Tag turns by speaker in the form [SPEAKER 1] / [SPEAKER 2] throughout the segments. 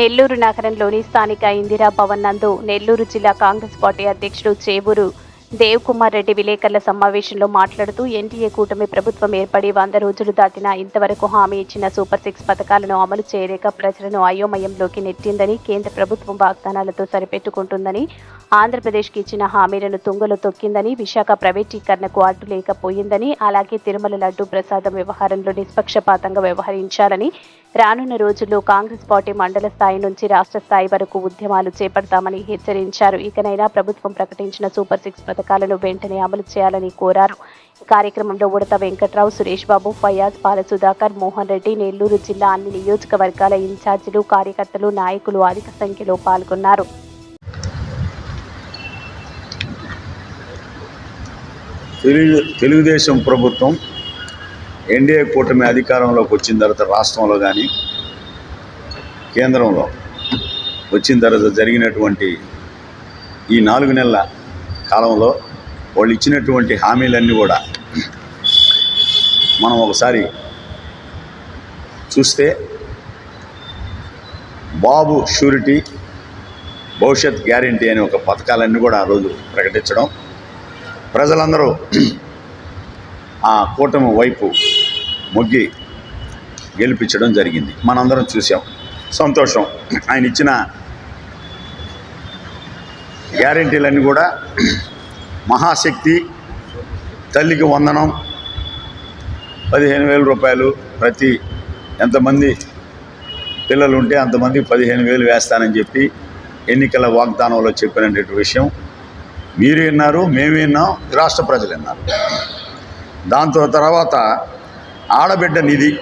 [SPEAKER 1] నెల్లూరు నగరంలోని స్థానిక ఇందిరా భవన్ నందు నెల్లూరు జిల్లా కాంగ్రెస్ పార్టీ అధ్యక్షుడు చేవూరు దేవ్ కుమార్ రెడ్డి విలేకరుల సమావేశంలో మాట్లాడుతూ ఎన్డీఏ కూటమి ప్రభుత్వం ఏర్పడి వంద రోజులు దాటినా ఇంతవరకు హామీ ఇచ్చిన సూపర్ సిక్స్ పథకాలను అమలు చేయలేక ప్రజలను అయోమయంలోకి నెట్టిందని కేంద్ర ప్రభుత్వం వాగ్దానాలతో సరిపెట్టుకుంటుందని ఆంధ్రప్రదేశ్కి ఇచ్చిన హామీలను తుంగలో తొక్కిందని విశాఖ ప్రైవేటీకరణకు అడ్డు లేకపోయిందని అలాగే తిరుమల లడ్డు ప్రసాదం వ్యవహారంలో నిష్పక్షపాతంగా వ్యవహరించాలని రానున్న రోజుల్లో కాంగ్రెస్ పార్టీ మండల స్థాయి నుంచి రాష్ట్ర స్థాయి వరకు ఉద్యమాలు చేపడతామని హెచ్చరించారు. ఇకనైనా ప్రభుత్వం ప్రకటించిన సూపర్ సిక్స్ పథకాలను వెంటనే అమలు చేయాలని కోరారు. కార్యక్రమంలో ఉడత వెంకట్రావు సురేష్ బాబు ఫయాజ్ పాల సుధాకర్ మోహన్ రెడ్డి నెల్లూరు జిల్లా అన్ని నియోజకవర్గాల ఇన్ఛార్జీలు కార్యకర్తలు నాయకులు అధిక సంఖ్యలో పాల్గొన్నారు.
[SPEAKER 2] తెలుగుదేశం ప్రభుత్వం ఎన్డీఏ కూటమి అధికారంలోకి వచ్చిన తర్వాత రాష్ట్రంలో కానీ కేంద్రంలో వచ్చిన తర్వాత జరిగినటువంటి ఈ నాలుగు నెలల కాలంలో వాళ్ళు ఇచ్చినటువంటి హామీలన్నీ కూడా మనం ఒకసారి చూస్తే బాబు షూరిటీ భవిష్యత్ గ్యారంటీ అనే ఒక పథకాలన్నీ కూడా ఆ రోజు ప్రకటించడం. ప్రజలందరూ ఆ కూటమి వైపు మొగ్గి గెలిపించడం జరిగింది. మనందరం చూసాం సంతోషం. ఆయన ఇచ్చిన గ్యారంటీలన్నీ కూడా మహాశక్తి తల్లికి వందనం పదిహేను వేల రూపాయలు ప్రతి ఎంతమంది పిల్లలు ఉంటే అంతమందికి పదిహేను వేలు వేస్తానని చెప్పి ఎన్నికల వాగ్దానంలో చెప్పినటువంటి విషయం. మీరు విన్నారు మేము విన్నాం రాష్ట్ర ప్రజలు విన్నారు దాంతో తర్వాత ఆడబిడ్డ నిధి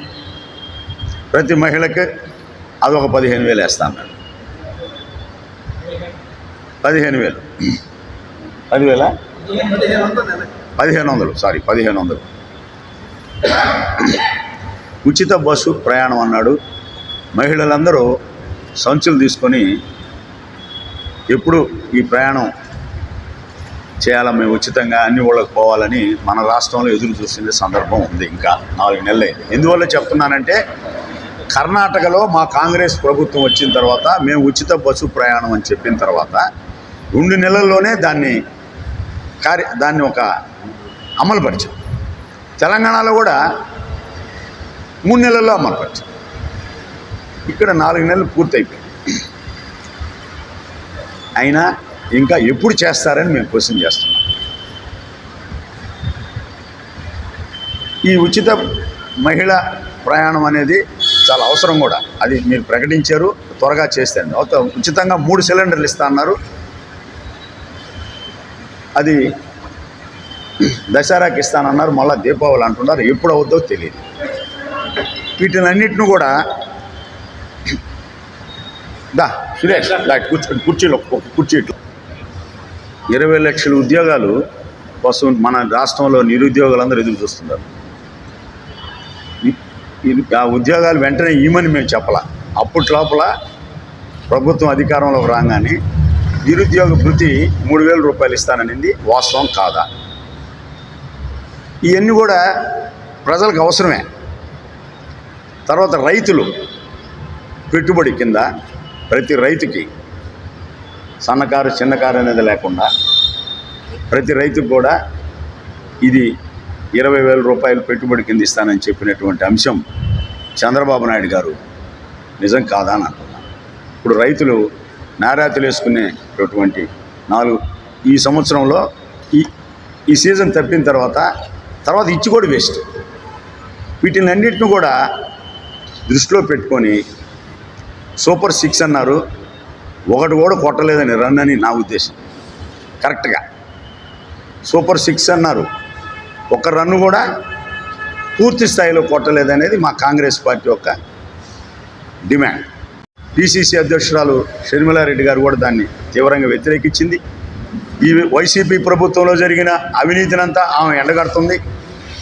[SPEAKER 2] ప్రతి మహిళకి ఒక పదిహేను వేలు వేస్తా అన్నాడు పదిహేను వేలు. పదివేల? పదిహేను వందలు సారీ పదిహేను వందలు. ఉచిత బస్సు ప్రయాణం అన్నాడు. మహిళలందరూ సంచులు తీసుకొని ఎప్పుడు ఈ ప్రయాణం చేయాలా మేము ఉచితంగా అన్ని ఊళ్ళకి పోవాలని మన రాష్ట్రంలో ఎదురు చూసిన సందర్భం ఉంది ఇంకా నాలుగు నెలలే. ఎందువల్ల చెప్తున్నానంటే కర్ణాటకలో మా కాంగ్రెస్ ప్రభుత్వం వచ్చిన తర్వాత మేము ఉచిత బస్సు ప్రయాణం అని చెప్పిన తర్వాత రెండు నెలల్లోనే దాన్ని కార్య దాన్ని ఒక అమలుపరిచాం. తెలంగాణలో కూడా మూడు నెలల్లో అమలుపరిచాం. ఇక్కడ నాలుగు నెలలు పూర్తయిపోయింది అయినా ఇంకా ఎప్పుడు చేస్తారని మేము క్వశ్చన్ చేస్తున్నాం. ఈ ఉచిత మహిళ ప్రయాణం అనేది చాలా అవసరం కూడా. అది మీరు ప్రకటించారు త్వరగా చేస్తాను ఉచితంగా మూడు సిలిండర్లు ఇస్తా అన్నారు. అది దసరాకి ఇస్తానన్నారు మళ్ళీ దీపావళి అంటున్నారు ఎప్పుడు అవుద్దో తెలియదు. వీటినన్నిటిని కూడా దా సురేష్ దా కూర్చో కుర్చీలో కుర్చీ ఇట్లా ఇరవై లక్షల ఉద్యోగాలు కోసం మన రాష్ట్రంలో నిరుద్యోగులందరూ ఎదురు చూస్తున్నారు. ఆ ఉద్యోగాలు వెంటనే ఇవ్వమని మేము చెప్పలా. అప్పటి లోపల ప్రభుత్వం అధికారంలోకి రాగానే నిరుద్యోగ భృతి మూడు వేల రూపాయలు ఇస్తాననింది వాస్తవం కాదా? ఇవన్నీ కూడా ప్రజలకు అవసరమే. తర్వాత రైతులు పెట్టుబడి కింద ప్రతి రైతుకి సన్నకారు చిన్నకారు అనేది లేకుండా ప్రతి రైతుకు కూడా ఇది ఇరవై వేల రూపాయలు పెట్టుబడి కింద ఇస్తానని చెప్పినటువంటి అంశం చంద్రబాబు నాయుడు గారు నిజం కాదా అని అంటున్నాను ఇప్పుడు రైతులు నారాతులు వేసుకునేటటువంటి నాలుగు ఈ సంవత్సరంలో ఈ ఈ సీజన్ తప్పిన తర్వాత తర్వాత ఇచ్చి కూడా వేస్ట్. వీటిని అన్నింటిని కూడా దృష్టిలో పెట్టుకొని సూపర్ సిక్స్ అన్నారు. ఒకటి కూడా కొట్టలేదని రన్ అని నా ఉద్దేశం. కరెక్ట్గా. సూపర్ సిక్స్ అన్నారు. ఒక రన్ను కూడా పూర్తి స్థాయిలో కొట్టలేదనేది మా కాంగ్రెస్ పార్టీ యొక్క డిమాండ్. పిసిసి అధ్యక్షురాలు షర్మిలారెడ్డి గారు కూడా దాన్ని తీవ్రంగా వ్యతిరేకించింది. ఈ వైసీపీ ప్రభుత్వంలో జరిగిన అవినీతినంతా ఆమె ఎండగడుతుంది.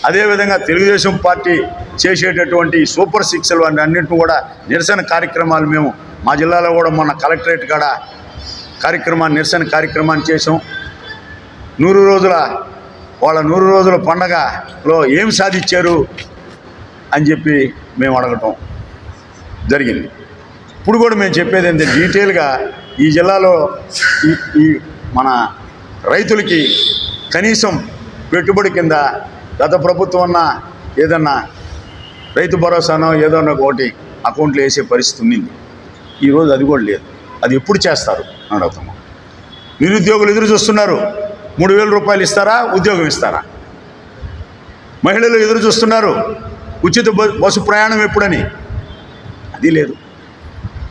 [SPEAKER 2] అదేవిధంగా తెలుగుదేశం పార్టీ చేసేటటువంటి సూపర్ సిక్స్లు అన్నింటిని కూడా నిరసన కార్యక్రమాలు మేము మా జిల్లాలో కూడా మొన్న కలెక్టరేట్ కాడ కార్యక్రమాన్ని నిరసన కార్యక్రమాన్ని చేసాం నూరు రోజుల వాళ్ళ నూరు రోజుల పండగలో ఏం సాధించారు అని చెప్పి మేము అడగటం జరిగింది. ఇప్పుడు కూడా మేము చెప్పేది ఏంటంటే డీటెయిల్గా ఈ జిల్లాలో ఈ ఈ మన రైతులకి కనీసం పెట్టుబడి కింద గత ప్రభుత్వం అన్న ఏదన్నా రైతు భరోసానో ఏదన్నా ఒకటి అకౌంట్లో వేసే పరిస్థితి ఉన్నింది. ఈరోజు అది కూడా లేదు. అది ఎప్పుడు చేస్తారు? అని అడుగుతున్నాం నిరుద్యోగులు ఎదురు చూస్తున్నారు. మూడు వేల రూపాయలు ఇస్తారా? ఉద్యోగం ఇస్తారా? మహిళలు ఎదురు చూస్తున్నారు. ఉచిత బస్సు ప్రయాణం ఎప్పుడని? అది లేదు.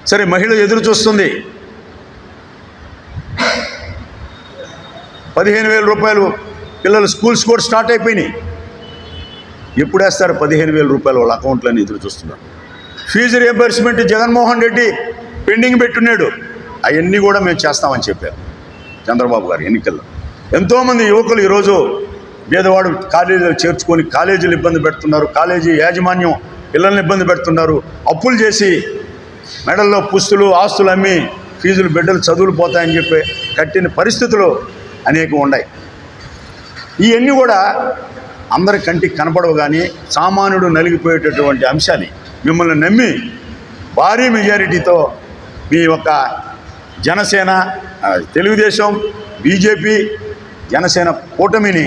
[SPEAKER 2] సరే మహిళ ఎదురు చూస్తుంది. పదిహేను వేల రూపాయలు పిల్లలు స్కూల్స్ కూడా స్టార్ట్ అయిపోయినాయి. ఎప్పుడు వేస్తారు? పదిహేను వేల రూపాయలు వాళ్ళ అకౌంట్లని ఎదురు చూస్తున్నారు. Fee reimbursement Jaganmohan Reddy pending పెట్టున్నాడు. అవన్నీ కూడా మేము చేస్తామని చెప్పారు చంద్రబాబు గారు ఎన్నికల్లో. ఎంతోమంది యువకులు ఈరోజు పేదవాడు కాలేజీలో చేర్చుకొని కాలేజీలు ఇబ్బంది పెడుతున్నారు కాలేజీ యాజమాన్యం పిల్లల్ని ఇబ్బంది పెడుతున్నారు అప్పులు చేసి మెడల్లో పుస్తులు ఆస్తులు అమ్మి ఫీజులు బిడ్డలు చదువులు పోతాయని చెప్పి కట్టిన పరిస్థితులు అనేకం ఉన్నాయి. ఇవన్నీ కూడా అందరి కంటికి కనపడవు కానీ సామాన్యుడు నలిగిపోయేటటువంటి అంశాలు మిమ్మల్ని నమ్మి భారీ మెజారిటీతో మీ యొక్క జనసేన తెలుగుదేశం బీజేపీ జనసేన కూటమిని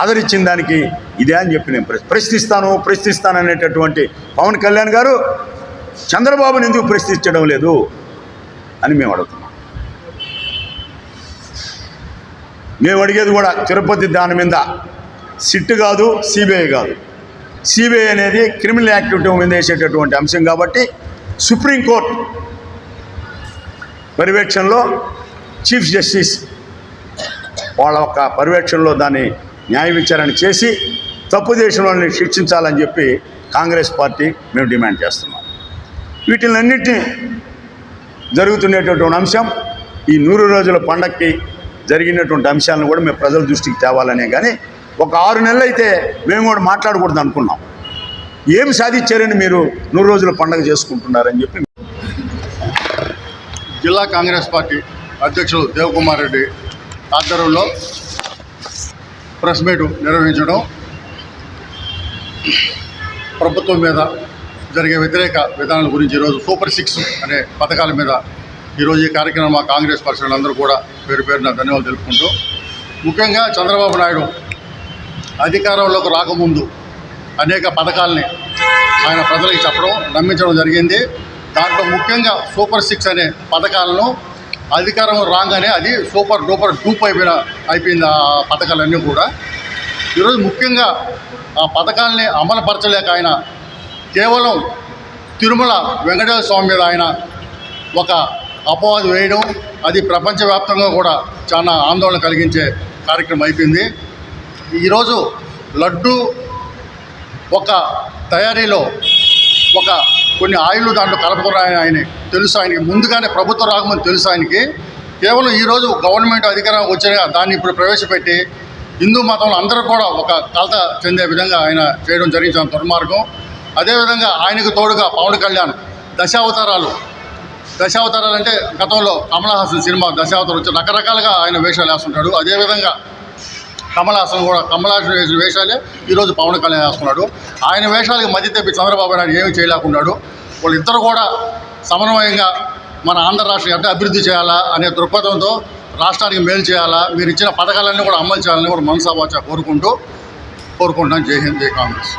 [SPEAKER 2] ఆదరించిన దానికి ఇదే అని చెప్పి నేను ప్రశ్నిస్తాను ప్రశ్నిస్తాను అనేటటువంటి పవన్ కళ్యాణ్ గారు చంద్రబాబుని ఎందుకు ప్రశ్నించడం లేదు అని మేము అడుగుతున్నాం. మేము అడిగేది కూడా తిరుపతి దాని మీద సిట్ కాదు సిబిఐ కాదు. సిబిఐ అనేది క్రిమినల్ యాక్టివిటీ మీద వేసేటటువంటి అంశం కాబట్టి సుప్రీంకోర్టు పర్యవేక్షణలో చీఫ్ జస్టిస్ వాళ్ళ యొక్క పర్యవేక్షణలో దాన్ని న్యాయ విచారణ చేసి తప్పు దేశం వాళ్ళని శిక్షించాలని చెప్పి కాంగ్రెస్ పార్టీ మేము డిమాండ్ చేస్తున్నాం. వీటిలన్నింటినీ జరుగుతున్నటువంటి అంశం ఈ నూరు రోజుల పండక్కి జరిగినటువంటి అంశాలను కూడా మేము ప్రజల దృష్టికి తేవాలనే కానీ ఒక ఆరు నెలలు అయితే మేము కూడా మాట్లాడకూడదు అనుకున్నాం ఏం సాధించారని మీరు నూరు రోజుల పండగ చేసుకుంటున్నారని చెప్పి
[SPEAKER 3] జిల్లా కాంగ్రెస్ పార్టీ అధ్యక్షులు దేవకుమార్ రెడ్డి ఆధ్వర్యంలో ప్రెస్ మీట్ నిర్వహించడం ప్రభుత్వం మీద జరిగే వ్యతిరేక విధానాల గురించి ఈరోజు సూపర్ సిక్స్ అనే పథకాల మీద ఈరోజు ఈ కార్యక్రమం మా కాంగ్రెస్ పర్సన్లందరూ కూడా పేరు పేరున ధన్యవాదాలు తెలుపుకుంటూ ముఖ్యంగా చంద్రబాబు నాయుడు అధికారంలోకి రాకముందు అనేక పథకాలని ఆయన ప్రజలకు చెప్పడం నమ్మించడం జరిగింది. దాంట్లో ముఖ్యంగా సూపర్ సిక్స్ అనే పథకాలను అధికారం రాగానే అది సూపర్ డూపర్ డూప్ అయిపోయిన అయిపోయింది ఆ పథకాలన్నీ కూడా. ఈరోజు ముఖ్యంగా ఆ పథకాలని అమలుపరచలేక ఆయన కేవలం తిరుమల వెంకటేశ్వర స్వామి మీద ఆయన ఒక అపవాదు వేయడం అది ప్రపంచవ్యాప్తంగా కూడా చాలా ఆందోళన కలిగించే కార్యక్రమం అయిపోయింది. ఈరోజు లడ్డు ఒక తయారీలో ఒక కొన్ని ఆయిల్ దాంట్లో కలుపుకున్నాయని ఆయన తెలుసు ఆయనకి. ముందుగానే ప్రభుత్వం రాకముందు తెలుసు ఆయనకి. కేవలం ఈరోజు గవర్నమెంట్ అధికారం వచ్చాక దాన్ని ఇప్పుడు ప్రవేశపెట్టి హిందూ మతంలో అందరూ కూడా ఒక కలత చెందే విధంగా ఆయన చేయడం జరిగించిన దుర్మార్గం. అదేవిధంగా ఆయనకు తోడుగా పవన్ కళ్యాణ్ దశావతారాలు. దశావతారాలు అంటే గతంలో కమలహాసన్ సినిమా దశావతారం వచ్చి రకరకాలుగా ఆయన వేషాలు వేస్తుంటాడు. అదేవిధంగా కమలాసన్ కూడా కమలాసన్ వేసిన వేషాలే ఈరోజు పవన్ కళ్యాణ్ వేసుకున్నాడు ఆయన వేషాలకి మధ్య తెప్పి చంద్రబాబు నాయుడు ఏమీ చేయలేకున్నాడు వాళ్ళిద్దరు కూడా సమన్వయంగా మన ఆంధ్ర రాష్ట్రం అంటే అభివృద్ధి చేయాలా అనే దృక్పథంతో రాష్ట్రానికి మేలు చేయాలా మీరు ఇచ్చిన పథకాలన్నీ కూడా అమలు చేయాలని కూడా మనసావాచ కోరుకుంటూ కోరుకుంటున్నాను జై హింద్ జై కాంగ్రెస్.